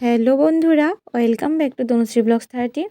Hello বন্ধুরা, welcome back to Tanushree blogs thirty.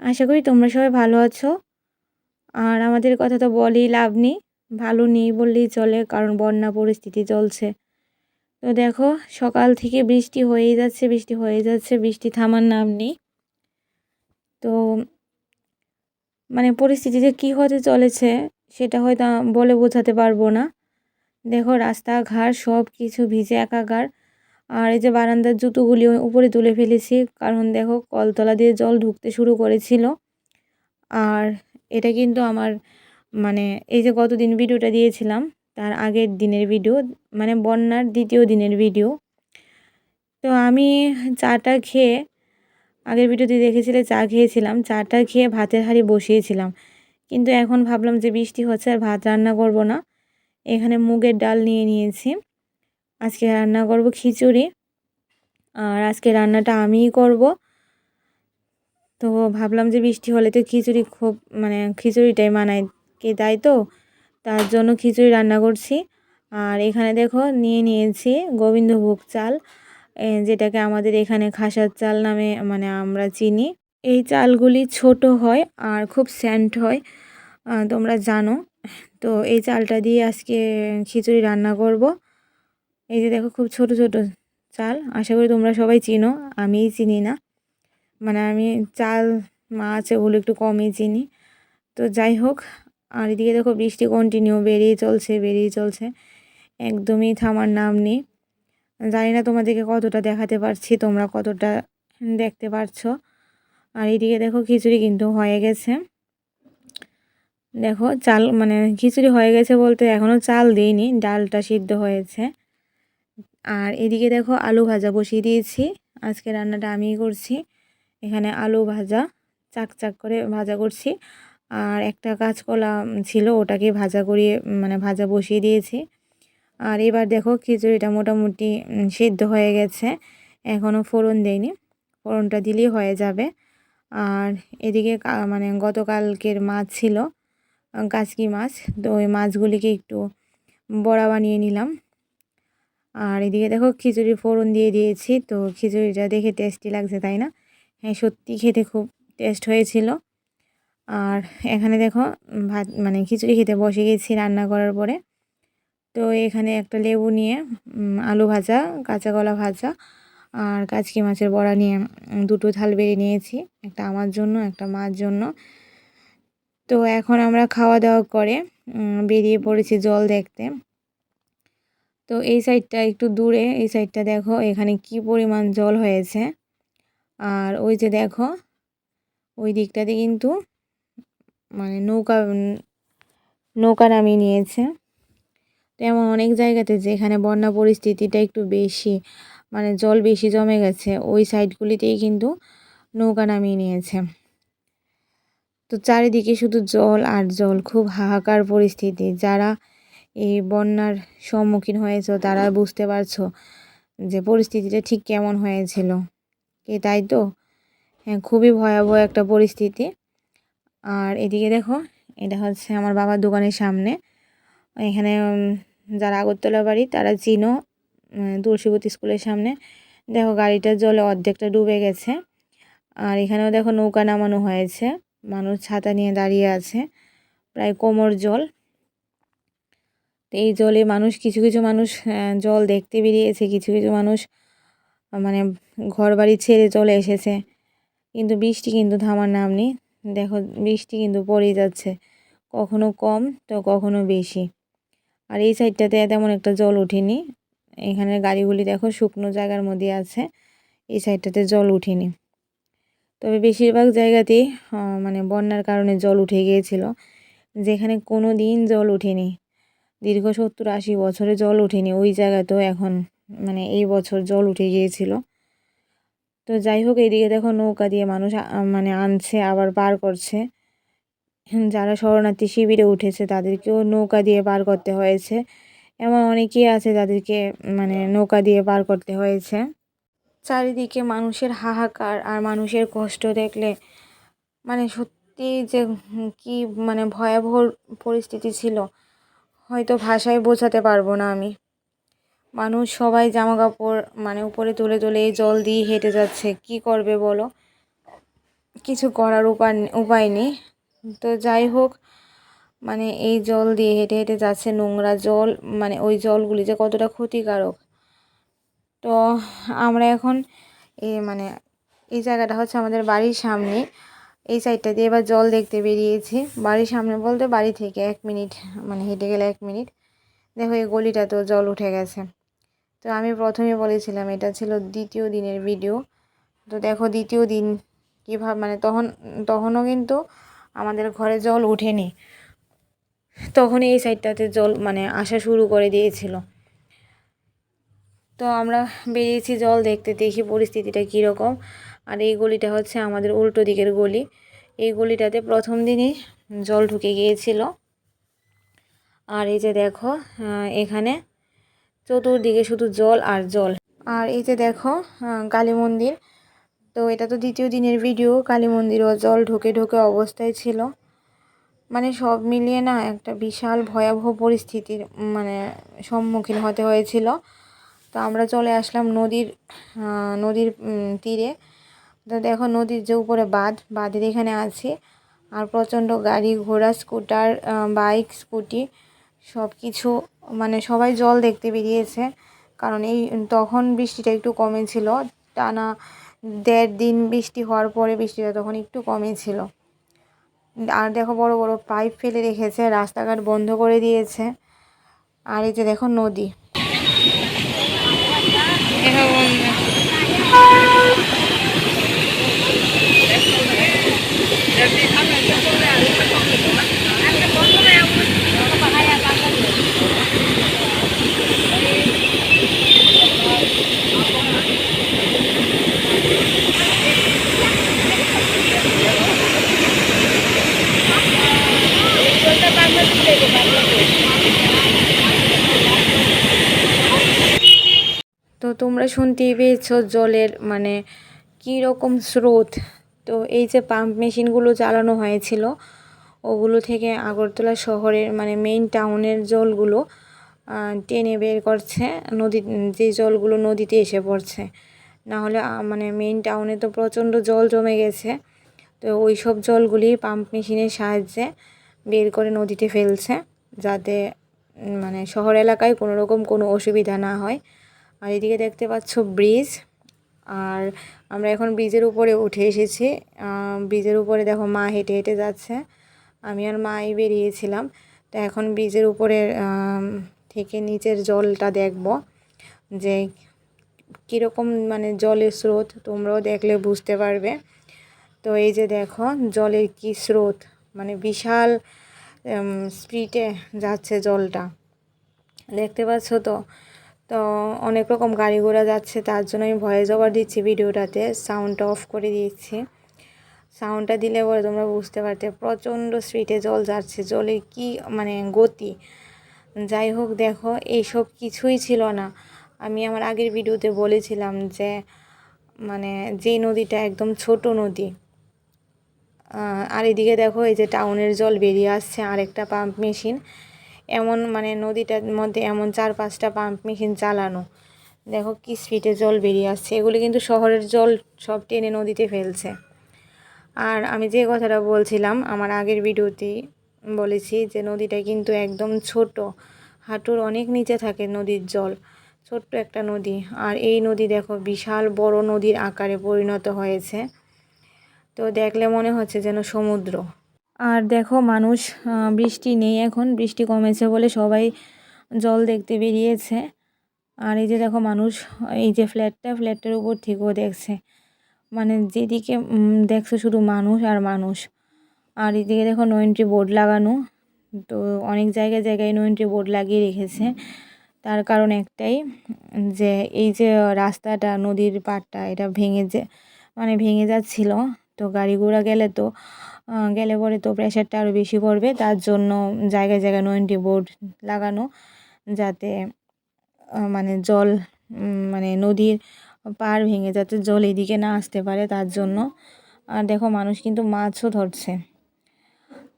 আশা করি তোমরা সবাই ভালো আছো। আর আমাদের কথা তো বলেই লাভ নেই, ভালো নেই বললেই চলে, কারণ বন্যা পরিস্থিতি চলছে। তো দেখো, সকাল থেকে বৃষ্টি হয়েই যাচ্ছে, বৃষ্টি হয়ে যাচ্ছে, বৃষ্টি থামার নাম নেই। তো মানে পরিস্থিতিতে কি হতে চলেছে, সেটা হয়তো বলে বোঝাতে পারব না। দেখো, রাস্তাঘাট সব কিছু ভিজে একাকার। আর এই যে বারান্দার জুতোগুলি উপরে তুলে ফেলেছি, কারণ দেখো কলতলা দিয়ে জল ঢুকতে শুরু করেছিল। আর এটা কিন্তু আমার মানে এই যে গতদিন ভিডিওটা দিয়েছিলাম, তার আগের দিনের ভিডিও মানে বন্যার দ্বিতীয় দিনের ভিডিও। তো আমি চাটা খেয়ে, আগের ভিডিওতে দেখেছিলে চা খেয়েছিলাম, চাটা খেয়ে ভাতের হাঁড়ি বসিয়েছিলাম। কিন্তু এখন ভাবলাম যে বৃষ্টি হচ্ছে আর ভাত রান্না করব না, এখানে মুগের ডাল নিয়ে নিয়েছি। আজকে রান্না করব খিচুড়ি। আর আজকে রান্নাটা আমিই করব। তো ভাবলাম যে বৃষ্টি হলে তো খিচুড়ি খুব মানে খিচুড়িটাই মানায় কে তাই তো? তার জন্য খিচুড়ি রান্না করছি। আর এখানে দেখো নিয়ে নিয়েছি গোবিন্দভোগ চাল যেটাকে আমাদের এখানে খাসার চাল নামে মানে আমরা চিনি। এই চালগুলি ছোট হয় আর খুব স্যান্ট হয় তোমরা জানো। তো এই চালটা দিয়ে আজকে খিচুড়ি রান্না করব। এই যে দেখো খুব ছোট ছোট চাল। আশা করি তোমরা সবাই চিনো, আমিই চিনি না। মানে আমি চাল, মাছ এগুলো একটু কমই চিনি। তো যাই হোক, আর এদিকে দেখো বৃষ্টি কন্টিনিউ বেরিয়ে চলছে বেরিয়ে চলছে। একদমই থামার নাম নেই। জানি না তোমাদেরকে কতটা দেখাতে পারছি, তোমরা কতটা দেখতে পারছ। আর এদিকে দেখো খিচুড়ি কিন্তু হয়ে গেছে। দেখো চাল মানে খিচুড়ি হয়ে গেছে বলতে এখনও চাল দিইনি, ডালটা সিদ্ধ হয়েছে। আর এদিকে দেখো আলু ভাজা বসিয়ে দিয়েছি। আজকে রান্নাটা আমিই করছি। এখানে আলু ভাজা চাক চাক করে ভাজা করছি। আর একটা কাঁচকলা ছিল, ওটাকে ভাজা করিয়ে মানে ভাজা বসিয়ে দিয়েছি। আর এবার দেখো খিচুড়িটা মোটামুটি সিদ্ধ হয়ে গেছে। এখনও ফোড়ন দেয়নি ফোড়নটা দিলেই হয়ে যাবে। আর এদিকে মানে গতকালকের মাছ ছিল কাচকি মাছ। তো ওই মাছগুলিকে একটু বড়া বানিয়ে নিলাম। আর এদিকে দেখো খিচুড়ি ফোড়ন দিয়ে দিয়েছি, তো খিচুড়িটা দেখে টেস্টি লাগছে, তাই না? হ্যাঁ সত্যি খেতে খুব টেস্ট হয়েছিল। আর এখানে দেখো ভাত মানে খিচুড়ি খেতে বসে গেছি রান্না করার পরে। তো এখানে একটা লেবু নিয়ে আলু ভাজা, কাঁচা কলা ভাজা আর কাচকি মাছের বড়া নিয়ে দুটো থাল বেরিয়ে নিয়েছি, একটা আমার জন্য, একটা মার জন্য। তো এখন আমরা খাওয়া দাওয়া করে বেরিয়ে পড়েছি জল দেখতে। তো এই সাইডটা একটু দূরে, এই সাইডটা দেখো এখানে কি পরিমাণ জল হয়েছে। আর ওই যে দেখো, ওই দিকটাতে কিন্তু মানে নৌকা নৌকা নামিয়ে নিয়েছে। তো এমন অনেক জায়গাতে যেখানে বন্যা পরিস্থিতিটা একটু বেশি মানে জল বেশি জমে গেছে, ওই সাইডগুলিতেই কিন্তু নৌকা নামিয়ে নিয়েছে। তো চারিদিকে শুধু জল আর জল, খুব হাহাকার পরিস্থিতি। যারা এই বন্যার সম্মুখীন হয়েছো, তারা বুঝতে পারছ যে পরিস্থিতিটা ঠিক কেমন হয়েছিল। কি তাই তো? হ্যাঁ খুবই ভয়াবহ একটা পরিস্থিতি। আর এদিকে দেখো, এটা হচ্ছে আমার বাবার দোকানের সামনে। এখানে যারা আগরতলা বাড়ি, তারা চিনো তুলসীবতী স্কুলের সামনে। দেখো গাড়িটার জলে অর্ধেকটা ডুবে গেছে। আর এখানেও দেখো নৌকা নামানো হয়েছে। মানুষ ছাতা নিয়ে দাঁড়িয়ে আছে। প্রায় কোমর জল। তো এই জলে মানুষ, কিছু কিছু মানুষ জল দেখতে বেরিয়েছে, কিছু কিছু মানুষ মানে ঘর বাড়ি ছেড়ে চলে এসেছে। কিন্তু বৃষ্টি কিন্তু থামার নাম নেই। দেখো, বৃষ্টি কিন্তু পড়েই যাচ্ছে। কখনো কম, তো কখনো বেশি। আর এই সাইডটাতে তেমন একটা জল ওঠেনি। এখানের গাড়িগুলি দেখো শুকনো জায়গার মধ্যে আছে। এই সাইডটাতে জল উঠেনি তবে বেশিরভাগ জায়গাতেই মানে বন্যার কারণে জল উঠে গিয়েছিল। যেখানে কোনো দিন জল ওঠেনি। দীর্ঘ সত্তর আশি বছরে জল ওঠেনি। ওই জায়গাতেও এখন মানে এই বছর জল উঠে গিয়েছিল। তো যাই হোক এইদিকে দেখো নৌকা দিয়ে মানুষ মানে আনছে, আবার পার করছে। যারা শরণার্থী শিবিরে উঠেছে, তাদেরকেও নৌকা দিয়ে পার করতে হয়েছে। এমন অনেকেই আছে যাদেরকে মানে নৌকা দিয়ে পার করতে হয়েছে। চারিদিকে মানুষের হাহাকার আর মানুষের কষ্ট দেখলে মানে সত্যি যে কি মানে ভয়াবহ পরিস্থিতি ছিল হয়তো ভাষায় বোঝাতে পারব না আমি। মানুষ সবাই জামা কাপড় মানে উপরে তুলে তুলে এই জল দিয়ে হেঁটে যাচ্ছে। কি করবে বলো? কিছু করার উপায় উপায় নেই। তো যাই হোক মানে এই জল দিয়ে হেঁটে হেঁটে যাচ্ছে নোংরা জল মানে ওই জলগুলি যে কতটা ক্ষতিকারক। তো আমরা এখন এ মানে এই জায়গাটা হচ্ছে আমাদের বাড়ির সামনে। এই সাইডটা দিয়ে এবার জল দেখতে বেরিয়েছি। বাড়ির সামনে বলতে বাড়ি থেকে এক মিনিট মানে হেঁটে গেলে এক মিনিট। দেখো এই গলিটা তো জল উঠে গেছে। তো আমি প্রথমে বলেছিলাম, এটা ছিল দ্বিতীয় দিনের ভিডিও তো দেখো দ্বিতীয় দিন কীভাবে মানে তখন, তখনও কিন্তু আমাদের ঘরে জল উঠেনি তখন এই সাইডটাতে জল মানে আসা শুরু করে দিয়েছিল। তো আমরা বেরিয়েছি জল দেখতে, দেখি পরিস্থিতিটা কীরকম। আর এই গলিটা হচ্ছে আমাদের উল্টো দিকের গলি। এই গলিটাতে প্রথম দিনই জল ঢুকে গিয়েছিল। আর এই যে দেখো এখানে চতুর্দিকে শুধু জল আর জল। আর এই যে দেখো কালী মন্দির। তো এটা তো দ্বিতীয় দিনের ভিডিও কালী মন্দিরও জল ঢুকে ঢুকে অবস্থায় ছিল। মানে সব মিলিয়ে না একটা বিশাল ভয়াবহ পরিস্থিতির মানে সম্মুখীন হতে হয়েছিল। তো আমরা চলে আসলাম নদীর নদীর তীরে। তো দেখো নদীর যে উপরে বাঁধ, বাঁধের এখানে আছি। আর প্রচণ্ড গাড়ি, ঘোড়া, স্কুটার বাইক, স্কুটি সব কিছু মানে সবাই জল দেখতে বেরিয়েছে। কারণ এই তখন বৃষ্টিটা একটু কমেছিল টানা দেড় দিন বৃষ্টি হওয়ার পরে বৃষ্টিটা তখন একটু কমেছিল আর দেখো বড় বড় পাইপ ফেলে রেখেছে, রাস্তাঘাট বন্ধ করে দিয়েছে। আর এই যে দেখো নদী। তো তোমরা শুনতেই পেয়েছ জলের মানে কী রকম স্রোত। তো এই যে পাম্প মেশিনগুলো চালানো হয়েছিল, ওগুলো থেকে আগরতলা শহরের মানে মেইন টাউনের জলগুলো টেনে বের করছে, নদী, যে জলগুলো নদীতে এসে পড়ছে। না হলে মানে মেইন টাউনে তো প্রচণ্ড জল জমে গেছে, তো ওই সব জলগুলি পাম্প মেশিনের সাহায্যে বের করে নদীতে ফেলছে, যাতে মানে শহর এলাকায় কোনো রকম কোনো অসুবিধা না হয়। আর এদিকে দেখতে পাচ্ছ ব্রিজ আর আমরা এখন ব্রিজের উপরে উঠে এসেছি। ব্রিজের উপরে দেখো মা হেঁটে হেঁটে যাচ্ছে। আমি আর মাই বেরিয়েছিলাম। তো এখন ব্রিজের উপরে থেকে নিচের জলটা দেখব যে কীরকম মানে জলের স্রোত তোমরাও দেখলে বুঝতে পারবে। তো এই যে দেখো জলের কি স্রোত মানে বিশাল স্পিডে যাচ্ছে জলটা। দেখতে পাচ্ছ তো? তো অনেক রকম গাড়ি ঘোড়া যাচ্ছে, তার জন্য আমি ভয়েস ওভার দিচ্ছি ভিডিওটাতে সাউন্ডটা অফ করে দিচ্ছি সাউন্ডটা দিলে পরে তোমরা বুঝতে পারতে, প্রচণ্ড স্পিডে জল যাচ্ছে, জলে কি মানে গতি। যাই হোক, দেখো, এইসব কিছুই ছিল না। আমি আমার আগের ভিডিওতে বলেছিলাম যে মানে যে নদীটা একদম ছোট নদী আর এদিকে দেখো এই যে টাউনের জল বেরিয়ে আসছে, আরেকটা পাম্প মেশিন এমন মানে নদীটার মধ্যে এমন চার পাঁচটা পাম্প মেশিন চালানো। দেখো কি স্পিডে জল বেরিয়ে আসছে। এগুলি কিন্তু শহরের জল সব টেনে নদীতে ফেলছে। আর আমি যে কথাটা বলছিলাম, আমার আগের ভিডিওতেই বলেছি যে নদীটা কিন্তু একদম ছোট। হাঁটুর অনেক নিচে থাকে নদীর জল। ছোট্ট একটা নদী। আর এই নদী দেখো বিশাল বড় নদীর আকারে পরিণত হয়েছে। তো দেখলে মনে হচ্ছে যেন সমুদ্র। আর দেখো মানুষ বৃষ্টি নেই এখন, বৃষ্টি কমেছে বলে সবাই জল দেখতে বেরিয়েছে। আর এই যে দেখো মানুষ, এই যে ফ্ল্যাটটা, ফ্ল্যাটটার উপর থেকেও দেখছে। মানে যেদিকে দেখছ শুধু মানুষ আর মানুষ। আর এদিকে দেখো নো এন্ট্রি বোর্ড লাগানো। তো অনেক জায়গায় জায়গায় নো এন্ট্রি বোর্ড লাগিয়ে রেখেছে। তার কারণ একটাই, যে এই যে রাস্তাটা, নদীর পাড়টা, এটা ভেঙে যে মানে ভেঙে যাচ্ছিল। তো গাড়ি ঘোড়া গেলে তো গেলে পরে তো প্রেশারটা আরও বেশি পড়বে। তার জন্য জায়গায় জায়গায় নো বোর্ড লাগানো যাতে মানে জল মানে নদীর পাড় ভেঙে যাতে জল এদিকে না আসতে পারে তার জন্য। আর দেখো মানুষ কিন্তু মাছও ধরছে।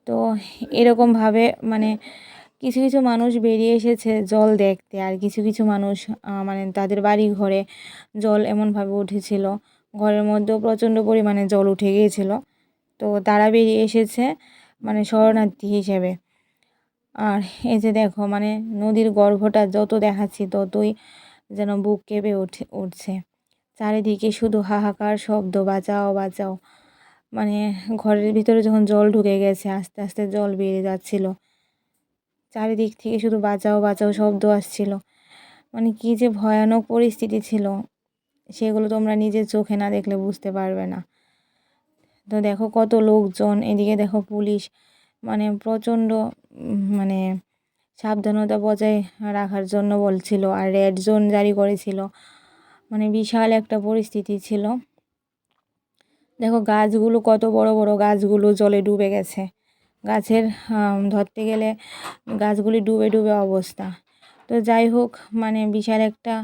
তো এরকমভাবে মানে কিছু কিছু মানুষ বেরিয়ে এসেছে জল দেখতে, আর কিছু কিছু মানুষ মানে তাদের বাড়ি ঘরে জল এমনভাবে উঠেছিল। ঘরের মধ্যেও প্রচণ্ড পরিমাণে জল উঠে গিয়েছিল। তো তারা বেরিয়ে এসেছে মানে শরণার্থী হিসেবে। আর এই যে দেখো মানে নদীর গর্ভটা যত দেখাচ্ছি ততই যেন বুক কেঁপে উঠে উঠছে। চারিদিকে শুধু হাহাকার, শব্দ, বাঁচাও বাঁচাও। মানে ঘরের ভিতরে যখন জল ঢুকে গেছে, আস্তে আস্তে জল বেড়ে যাচ্ছিল। চারিদিক থেকে শুধু বাঁচাও বাঁচাও শব্দ আসছিল। মানে কী যে ভয়ানক পরিস্থিতি ছিল, সেগুলো তোমরা নিজের চোখে না দেখলে বুঝতে পারবে না। তো দেখো কত লোকজন, এদিকে দেখো পুলিশ মানে প্রচণ্ড মানে সাবধানতা বজায় রাখার জন্য বলছিল আর রেড জোন জারি করেছিল। মানে বিশাল একটা পরিস্থিতি ছিল। দেখো গাছগুলো কত বড় বড় গাছগুলো জলে ডুবে গেছে। গাছের ধরতে গেলে গাছগুলি ডুবে ডুবে অবস্থা। তো যাই হোক মানে বিশাল একটা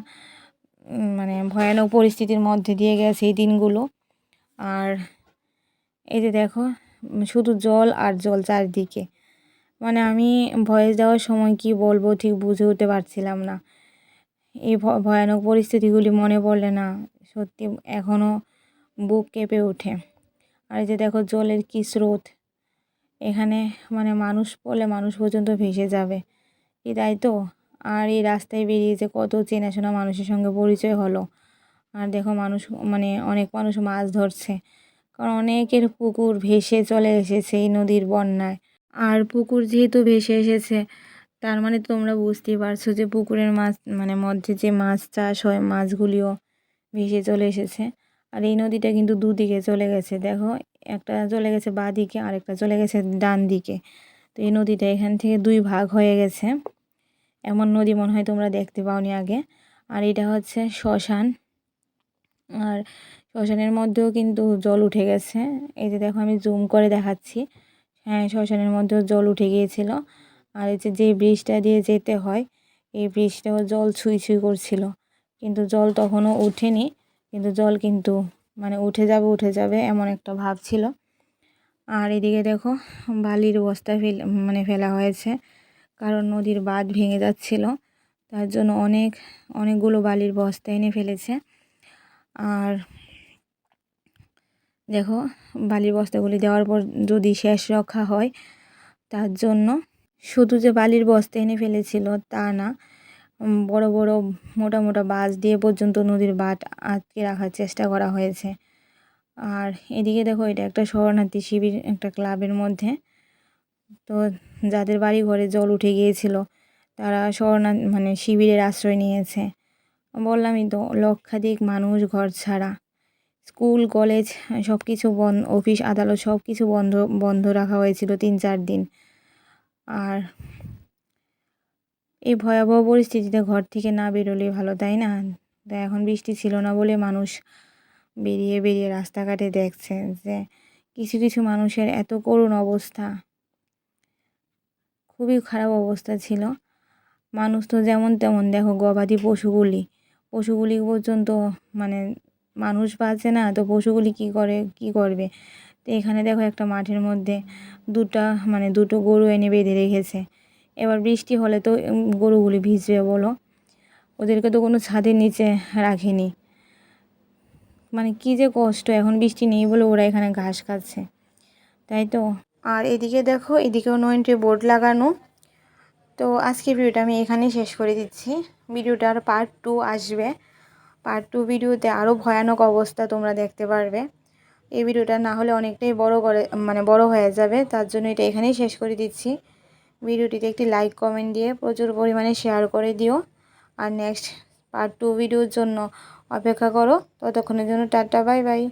মানে ভয়ানক পরিস্থিতির মধ্যে দিয়ে গেছে এই দিনগুলো। আর এই যে দেখো শুধু জল আর জল চারদিকে। মানে আমি ভয়েস দেওয়ার সময় কি বলব ঠিক বুঝে উঠতে পারছিলাম না। এই ভয়ানক পরিস্থিতিগুলি মনে পড়লে না সত্যি এখনও বুক কেঁপে ওঠে। আর এই যে দেখো জলের কি স্রোত। এখানে মানে মানুষ পড়লে মানুষ পর্যন্ত ভেসে যাবে। কি তাই তো? আর এই রাস্তায় বেরিয়ে যে কত চেনাশোনা মানুষের সঙ্গে পরিচয় হলো। আর দেখো মানুষ মানে অনেক মানুষ মাছ ধরছে। কারণ অনেকের পুকুর ভেসে চলে এসেছে এই নদীর বন্যায়। আর পুকুর যেহেতু ভেসে এসেছে, তার মানে তোমরা বুঝতেই পারছ যে পুকুরের মাছ মানে মধ্যে যে মাছ চাষ হয়, মাছগুলিও ভেসে চলে এসেছে। আর এই নদীটা কিন্তু দুদিকে চলে গেছে, দেখো, একটা চলে গেছে বাঁ দিকে আর একটা চলে গেছে ডান দিকে তো এই নদীটা এখান থেকে দুই ভাগ হয়ে গেছে। এমন নদী মনে হয় তোমরা দেখতে পাওনি আগে। আর এটা হচ্ছে শ্মশান। আর শ্মশানের মধ্যেও কিন্তু জল উঠে গেছে। এই যে দেখো, আমি জুম করে দেখাচ্ছি। হ্যাঁ শ্মশানের মধ্যেও জল উঠে গিয়েছিল। আর এই যে ব্রিজটা দিয়ে যেতে হয়, এই ব্রিজটাও জল ছুঁই ছুঁই করছিল। কিন্তু জল তখনও ওঠেনি। কিন্তু জল কিন্তু মানে উঠে যাবে উঠে যাবে এমন একটা ভাব ছিল। আর এদিকে দেখো, বালির বস্তা ফেল মানে ফেলা হয়েছে। কারণ নদীর বাঁধ ভেঙে যাচ্ছিল। তার জন্য অনেক, অনেকগুলো বালির বস্তা এনে ফেলেছে। আর দেখো, বালির বস্তাগুলি দেওয়ার পর যদি শেষ রক্ষা হয়, তার জন্য শুধু যে বালির বস্তা এনে ফেলেছিল তা না বড় বড় মোটা মোটা বাঁশ দিয়ে পর্যন্ত নদীর বাঁধ আটকে রাখার চেষ্টা করা হয়েছে। আর এদিকে দেখো, এটা একটা শরণার্থী শিবির, একটা ক্লাবের মধ্যে। তো যাদের বাড়ি ঘরে জল উঠে গিয়েছিল, তারা শরণা মানে শিবিরের আশ্রয় নিয়েছে। বললামই তো, লক্ষাধিক মানুষ ঘর ছাড়া। স্কুল, কলেজ সব কিছু বন্ধ অফিস, আদালত সব কিছু বন্ধ বন্ধ রাখা হয়েছিল তিন, চার দিন। আর এই ভয়াবহ পরিস্থিতিতে ঘর থেকে না বেরোলে ভালো, তাই না? তো এখন বৃষ্টি ছিল না বলে মানুষ বেরিয়ে বেরিয়ে রাস্তাঘাটে দেখছে যে কিছু কিছু মানুষের এত করুণ অবস্থা। খুবই খারাপ অবস্থা ছিল। মানুষ তো যেমন তেমন, দেখো গবাদি পশুগুলি পশুগুলি পর্যন্ত মানে মানুষ বাঁচে না, তো পশুগুলি কী করে, কী করবে? তো এখানে দেখো একটা মাঠের মধ্যে দুটা মানে দুটো গরু এনে বেঁধে রেখেছে। এবার বৃষ্টি হলে তো গরুগুলি ভিজবে বলো। ওদেরকে তো কোনো ছাদের নিচে রাখেনি। মানে কী যে কষ্ট, এখন বৃষ্টি নেই বলে ওরা এখানে ঘাস খাচ্ছে। তাই তো? আর এদিকে দেখো, এদিকেও নো এন্ট্রি বোর্ড লাগানো। তো আজকের ভিডিওটা আমি এখানেই শেষ করে দিচ্ছি। ভিডিওটার পার্ট টু আসবে। পার্ট টু ভিডিওতে আরও ভয়ানক অবস্থা তোমরা দেখতে পারবে। এই ভিডিওটা না হলে অনেকটাই বড় করে মানে বড় হয়ে যাবে। তার জন্য এটা এখানেই শেষ করে দিচ্ছি। ভিডিওটিতে একটি লাইক কমেন্ট দিয়ে প্রচুর পরিমাণে শেয়ার করে দিও। আর নেক্সট পার্ট টু ভিডিওর জন্য অপেক্ষা করো। ততক্ষণের জন্য টাটা বাই বাই